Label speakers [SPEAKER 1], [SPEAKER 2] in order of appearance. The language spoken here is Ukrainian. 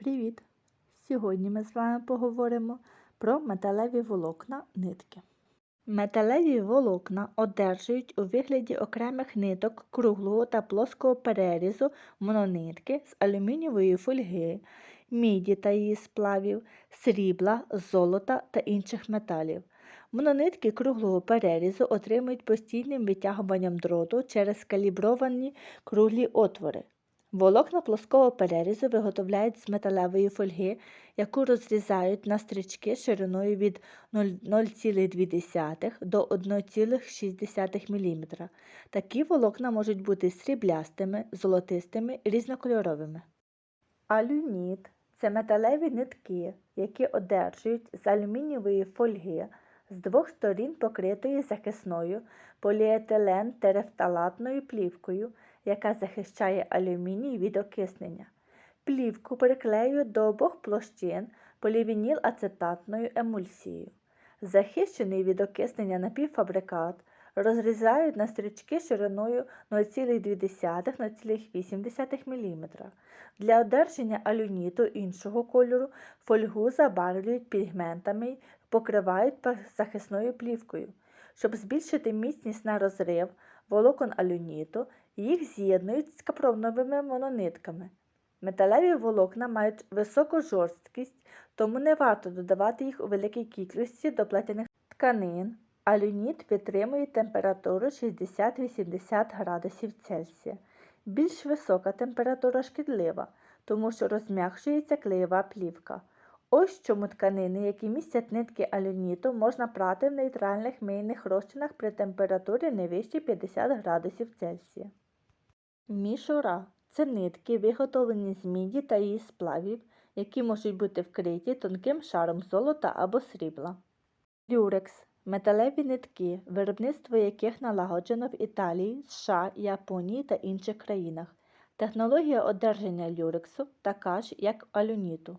[SPEAKER 1] Привіт! Сьогодні ми з вами поговоримо про металеві волокна нитки. Металеві волокна одержують у вигляді окремих ниток круглого та плоского перерізу мононитки з алюмінієвої фольги, міді та її сплавів, срібла, золота та інших металів. Мононитки круглого перерізу отримують постійним витягуванням дроту через калібровані круглі отвори. Волокна плоского перерізу виготовляють з металевої фольги, яку розрізають на стрічки шириною від 0,2 до 1,6 мм. Такі волокна можуть бути сріблястими, золотистими, різнокольоровими. Алюніт це металеві нитки, які одержують з алюмінієвої фольги з двох сторін покритої захисною поліетилен терефталатною плівкою, яка захищає алюміній від окиснення. Плівку приклеюють до обох площин полівініл-ацетатною емульсією. Захищений від окиснення напівфабрикат розрізають на стрічки шириною 0,2-0,8 мм. Для одержання алюніту іншого кольору фольгу забарвлюють пігментами й покривають захисною плівкою. Щоб збільшити міцність на розрив волокон алюніту, їх з'єднують з капроновими мононитками. Металеві волокна мають високу жорсткість, тому не варто додавати їх у великій кількості до плетяних тканин. Алюніт витримує температуру 60-80 градусів Цельсія. Більш висока температура шкідлива, тому що розм'якшується клеєва плівка. Ось чому тканини, які містять нитки алюніту, можна прати в нейтральних мийних розчинах при температурі не вище 50 градусів Цельсія. Мішура це нитки, виготовлені з міді та її сплавів, які можуть бути вкриті тонким шаром золота або срібла. Люрекс металеві нитки, виробництво яких налагоджено в Італії, США, Японії та інших країнах. Технологія одержання люрексу така ж, як алюніту.